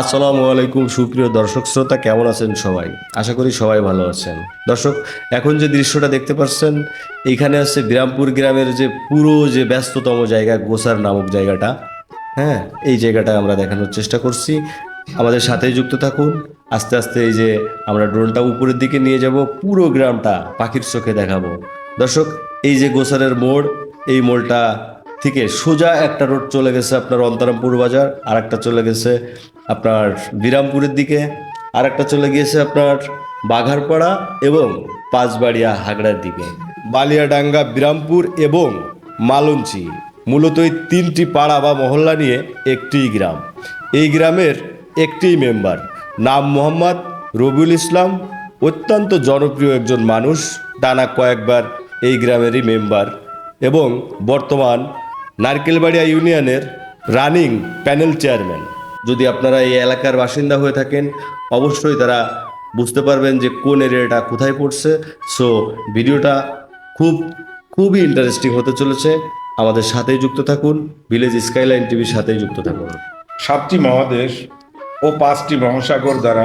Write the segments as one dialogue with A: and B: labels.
A: আসসালামু আলাইকুম, সুপ্রিয় দর্শক শ্রোতা, কেমন আছেন সবাই? আশা করি সবাই ভালো আছেন। দর্শক, এখন যে দৃশ্যটা দেখতে পাচ্ছেন এইখানে আছে বিরামপুর গ্রামের যে পুরো যে ব্যস্ততম জায়গা, গোসার নামক জায়গাটা। হ্যাঁ এই জায়গাটা আমরা দেখানোর চেষ্টা করছি। আমাদের সাথেই যুক্ত থাকুন। আস্তে আস্তে এই যে আমরা ড্রোনটা উপরের দিকে নিয়ে যাব, পুরো গ্রামটা পাখির চোখে দেখাবো। দর্শক, এই যে গোসারের মোড়, এই মোড়টা থেকে সোজা একটা রোড চলে গেছে আপনার অন্তরামপুর বাজার আর একটা চলে গেছে আপনার বিরামপুরের দিকে আর একটা চলে গিয়েছে আপনার বাঘারপাড়া এবং পাঁচবাড়িয়া হাগড়ার দিকে। বালিয়াডাঙ্গা, বিরামপুর এবং মালঞ্চি মূলত এই তিনটি পাড়া বা মহল্লা নিয়ে একটি গ্রাম। এই গ্রামের একটি মেম্বার নাম মোহাম্মদ রবিউল ইসলাম, অত্যন্ত জনপ্রিয় একজন মানুষ, টানা কয়েকবার এই গ্রামেরই মেম্বার এবং বর্তমান নারকেলবাড়িয়া ইউনিয়নের রানিং প্যানেল চেয়ারম্যান। যদি আপনারা এই এলাকার বাসিন্দা হয়ে থাকেন, অবশ্যই তারা বুঝতে পারবেন যে কোন এরিয়াটা কোথায় পড়ছে। সো ভিডিওটা খুব, খুবই ইন্টারেস্টিং হতে চলেছে। আমাদের সাথেই যুক্ত থাকুন। ভিলেজ স্কাইলাইন টিভির সাথেই যুক্ত থাকুন।
B: সাতটি মহাদেশ ও পাঁচটি মহাসাগর দ্বারা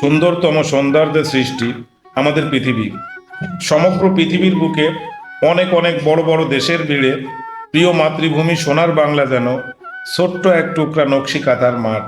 B: সুন্দরতম সৌন্দর্যের সৃষ্টি আমাদের পৃথিবী। সমগ্র পৃথিবীর বুকে অনেক অনেক বড় বড় দেশের ভিড়ে প্রিয় মাতৃভূমি সোনার বাংলা যেন ছোট্ট এক টুকরা নকশি কাতার মাঠ।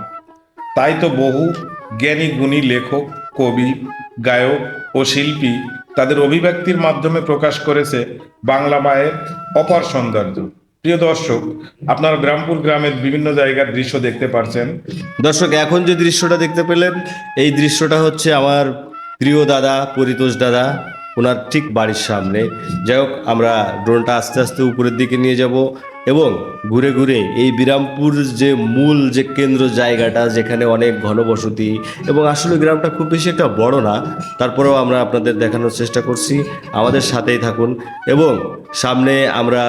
B: তাই তো বহু জ্ঞানী, গুণী লেখক, কবি, গায়ক ও শিল্পী তাদের অভিব্যক্তির মাধ্যমে প্রকাশ করেছে বাংলা মায়ের অপার সৌন্দর্য। প্রিয় দর্শক, আপনারা গ্রামপুর গ্রামের বিভিন্ন জায়গার দৃশ্য দেখতে পারছেন।
A: দর্শক, এখন যে দৃশ্যটা দেখতে পেলেন, এই দৃশ্যটা হচ্ছে আমার প্রিয় দাদা পরিতোষ দাদা। ওনার ঠিক বাড়ির সামনে। যাই হোক, আমরা ড্রোনটা আস্তে আস্তে উপরের দিকে নিয়ে যাব। এবং ঘুরে ঘুরে এই বিরামপুর যে মূল যে কেন্দ্র জায়গাটা, যেখানে অনেক ঘনবসতি এবং আসলে গ্রামটা খুব বেশি একটা বড় না, তারপরেও আমরা আপনাদের দেখানোর চেষ্টা করছি। আমাদের সাথেই থাকুন এবং সামনে আমরা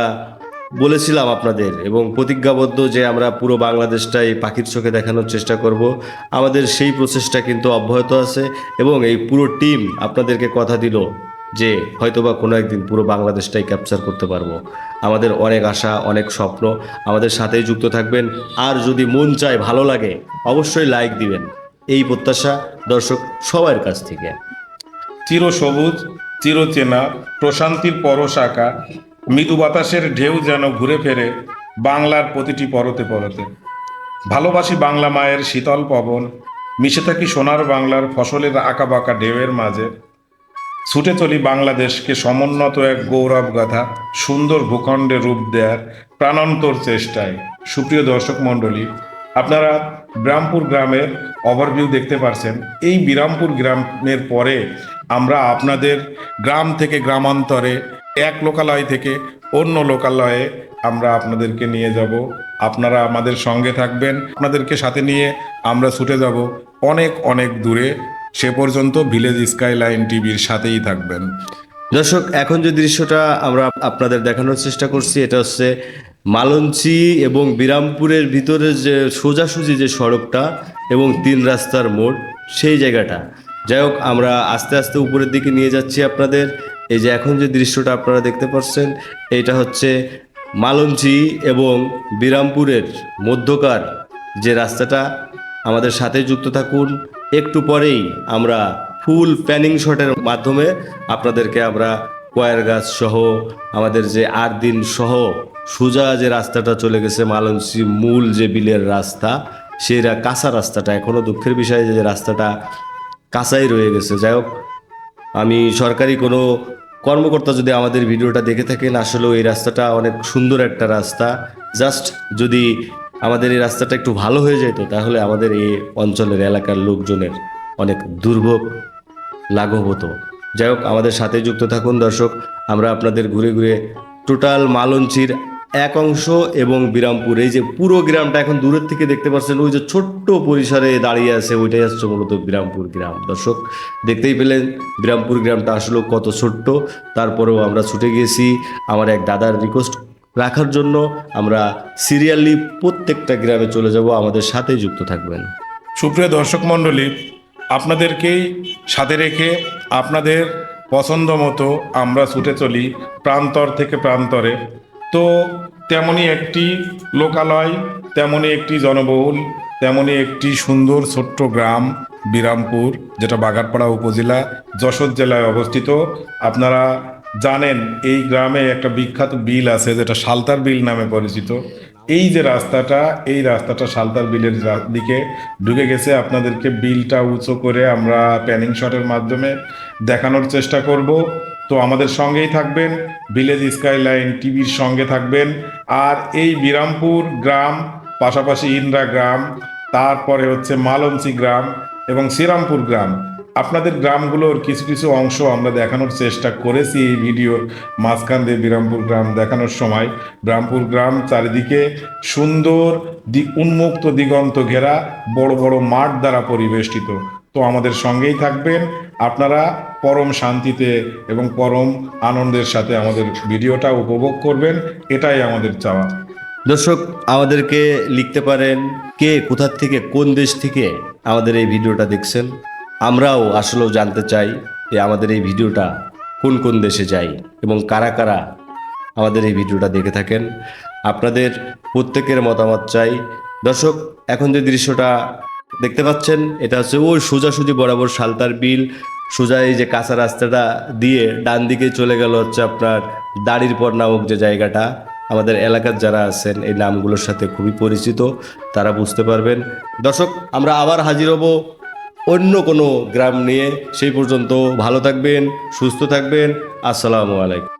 A: বলেছিলাম আপনাদের এবং প্রতিজ্ঞাবদ্ধ যে আমরা পুরো বাংলাদেশটাই পাখির চোখে দেখানোর চেষ্টা করব। আমাদের সেই প্রচেষ্টা কিন্তু অব্যাহত আছে এবং এই পুরো টিম আপনাদেরকে কথা দিল। যে হয়তোবা কোনো একদিন পুরো বাংলাদেশটাই ক্যাপচার করতে পারব। আমাদের অনেক আশা, অনেক স্বপ্ন, আমাদের সাথেই যুক্ত থাকবেন। আর যদি মন চায়, ভালো লাগে, অবশ্যই লাইক দিবেন। এই প্রত্যাশা দর্শক সবার কাছ থেকে।
B: চির সবুজ চিরচেনা প্রশান্তির পরশ আঁকা মৃদু বাতাসের ঢেউ যেন ঘুরে ফেরে বাংলার প্রতিটি পরতে পরতে। ভালোবাসি বাংলা মায়ের শীতল পবন, মিশে থাকি সোনার বাংলার ফসলের আঁকা বাঁকা ঢেউয়ের মাঝে। ছুটে চলি বাংলাদেশকে সমুন্নত এক গৌরব গাথা সুন্দর ভূখণ্ডে রূপ দেওয়ার প্রাণান্তর চেষ্টায়। সুপ্রিয় দর্শক মণ্ডলী, আপনারা বিরামপুর গ্রামের ওভারভিউ দেখতে পারছেন। এই বিরামপুর গ্রামের পরে আমরা আপনাদের গ্রাম থেকে গ্রামান্তরে এক লোকালয় থেকে অন্য লোকালয়ে আমরা আপনাদেরকে নিয়ে যাব। আপনারা আমাদের সঙ্গে থাকবেন। আপনাদেরকে সাথে নিয়ে আমরা ছুটে যাব অনেক অনেক দূরে। সে পর্যন্ত ভিলেজ স্কাইলাইন টিভির সাথেই থাকবেন।
A: দর্শক, এখন যে দৃশ্যটা আমরা আপনাদের দেখানোর চেষ্টা করছি, এটা হচ্ছে মালঞ্চি এবং বিরামপুরের ভিতরে যে সোজাসুজি যে সড়কটা এবং তিন রাস্তার মোড়, সেই জায়গাটা। যাই হোক, আমরা আস্তে আস্তে উপরের দিকে নিয়ে যাচ্ছি আপনাদের। এই যে এখন যে দৃশ্যটা আপনারা দেখতে পাচ্ছেন, এটা হচ্ছে মালঞ্চি এবং বিরামপুরের মধ্যকার যে রাস্তাটা। আমাদের সাথে যুক্ত থাকুন। একটু পরেই আমরা ফুল প্যানিং শটের মাধ্যমে আপনাদেরকে আমরা কয়ের গাছ সহ আমাদের যে আট দিন সহ সোজা যে রাস্তাটা চলে গেছে মালঞ্চি মূল যে বিলের রাস্তা সেই কাঁচা রাস্তাটা এখনও দুঃখের বিষয় যে রাস্তাটা কাঁচাই রয়ে গেছে। যাই হোক, আমি সরকারি কোনো কর্মকর্তা যদি আমাদের ভিডিওটা দেখে থাকেন, আসলেও এই রাস্তাটা অনেক সুন্দর একটা রাস্তা। জাস্ট যদি আমাদের এই রাস্তাটা একটু ভালো হয়ে যেত তাহলে আমাদের এই অঞ্চলের এলাকার লোকজনের অনেক দুর্ভোগ লাঘব হতো যাই হোক, আমাদের সাথে যুক্ত থাকুন দর্শক, আমরা আপনাদের ঘুরে ঘুরে টোটাল মালঞ্চির এক অংশ এবং বিরামপুর, এই যে পুরো গ্রামটা এখন দূরের থেকে দেখতে পাচ্ছেন, ওই যে ছোট্ট পরিসরে দাঁড়িয়ে আছে, ওইটাই আসছে মূলত বিরামপুর গ্রাম। দর্শক, দেখতেই পেলেন বিরামপুর গ্রামটা আসলে কত ছোট্ট। তারপরেও আমরা ছুটে গিয়েছি, আমার এক দাদার রিকোয়েস্ট রাখার জন্য আমরা সিরিয়ালি প্রত্যেকটা গ্রামে চলে যাব, আমাদের সাথেই যুক্ত থাকবেন।
B: সুপ্রিয় দর্শক মণ্ডলী, আপনাদেরকেই সাথে রেখে আপনাদের পছন্দ মতো আমরা ছুটে চলি প্রান্তর থেকে প্রান্তরে। তো তেমনই একটি লোকালয় তেমনই একটি জনবহুল তেমনই একটি সুন্দর ছোট্ট গ্রাম, বিরামপুর, যেটা বাগারপাড়া উপজেলা, যশোর জেলায় অবস্থিত। আপনারা জানেন, এই গ্রামে একটা বিখ্যাত বিল আছে যেটা সালতার বিল নামে পরিচিত। এই যে রাস্তাটা, এই রাস্তাটা সালতার বিলের দিকে ঢুকে গেছে। আপনাদেরকে বিলটা উঁচু করে আমরা প্যানিং শটের মাধ্যমে দেখানোর চেষ্টা করব। তো আমাদের সঙ্গেই থাকবেন ভিলেজ স্কাইলাইন টিভির সঙ্গে থাকবেন। আর এই বিরামপুর গ্রাম, পাশাপাশি ইন্দ্রা গ্রাম, তারপরে হচ্ছে মালঞ্চি গ্রাম এবং শ্রীরামপুর গ্রাম। আপনাদের গ্রামগুলোর কিছু কিছু অংশ আমরা দেখানোর চেষ্টা করেছি এই ভিডিওর মাঝখান দিয়ে বিরামপুর গ্রাম দেখানোর সময়। বিরামপুর গ্রাম চারিদিকে সুন্দর দি- উন্মুক্ত দিগন্ত ঘেরা, বড় বড় মাঠ দ্বারা পরিবেষ্টিত। তো আমাদের সঙ্গেই থাকবেন আপনারা পরম শান্তিতে এবং পরম আনন্দের সাথে আমাদের ভিডিওটা উপভোগ করবেন, এটাই আমাদের চাওয়া।
A: দর্শক, আমাদেরকে লিখতে পারেন কে কোথার থেকে, কোন দেশ থেকে আমাদের এই ভিডিওটা দেখছেন। আমরাও আসলেও জানতে চাই যে আমাদের এই ভিডিওটা কোন কোন দেশে যায় এবং কারা কারা আমাদের এই ভিডিওটা দেখে থাকেন। আপনাদের প্রত্যেকের মতামত চাই। দর্শক, এখন যে দৃশ্যটা দেখতে পাচ্ছেন, এটা হচ্ছে ওই সোজাসুজি বরাবর সালতার বিল। সোজা এই যে কাঁচা রাস্তাটা দিয়ে ডান দিকে চলে গেল হচ্ছে আপনার দাড়ির পর নামক যে জায়গাটা। আমাদের এলাকার যারা আছেন, এই নামগুলোর সাথে খুবই পরিচিত, তারা বুঝতে পারবেন। দর্শক, আমরা আবার হাজির হব অন্য কোনো গ্রাম নিয়ে সেই পর্যন্ত ভালো থাকবেন সুস্থ থাকবেন। আসসালামু আলাইকুম।